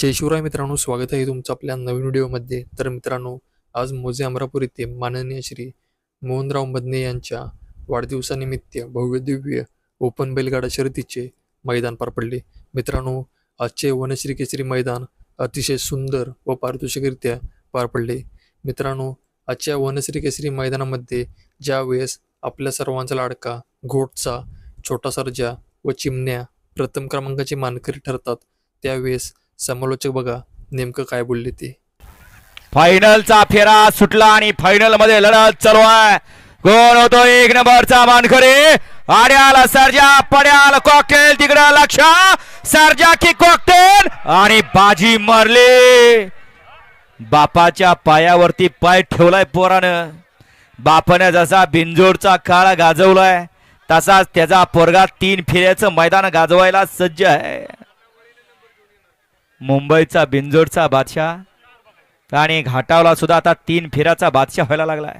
जय शिवराय मित्रांनो स्वागत आहे तुमचं आपल्या नवीन व्हिडिओमध्ये. तर मित्रांनो आज मोजे अमरापूर येथे माननीय श्री मोहनराव मदने यांच्या वाढदिवसानिमित्त भव्यदिव्य ओपन बैलगाडा शर्यतीचे मैदान पार पडले. मित्रांनो आजचे वनश्री केसरी मैदान अतिशय सुंदर व पारितोषिकरित्या पार पडले. मित्रांनो आजच्या वनश्री केसरी मैदानामध्ये ज्यावेळेस आपल्या सर्वांचा लाडका घोटचा छोटा सर्जा व चिमण्या प्रथम क्रमांकाचे मानकरी ठरतात त्यावेळेस समालोचक बघा नेमकं काय बोलले ते. फायनलचा फेरा सुटला आणि फायनलमध्ये लढत चालू आहे. कोण होतो एक नंबरचा मानखरे आड्याला सरजा पड्याल कॉकटेल तिकडं लक्ष. सरजा की कॉकटेल आणि बाजी मारली. बापाच्या पायावरती पाय ठेवलाय पोरानं. बापानं जसा बिंजोडचा काळा गाजवलाय तसाच त्याचा पोरगा तीन फेऱ्याचं मैदान गाजवायला सज्ज आहे. मुंबईचा बिंजोडचा बादशाह. आणि घाटावला सुद्धा आता तीन फेऱ्याचा बादशाह व्हायला लागलाय.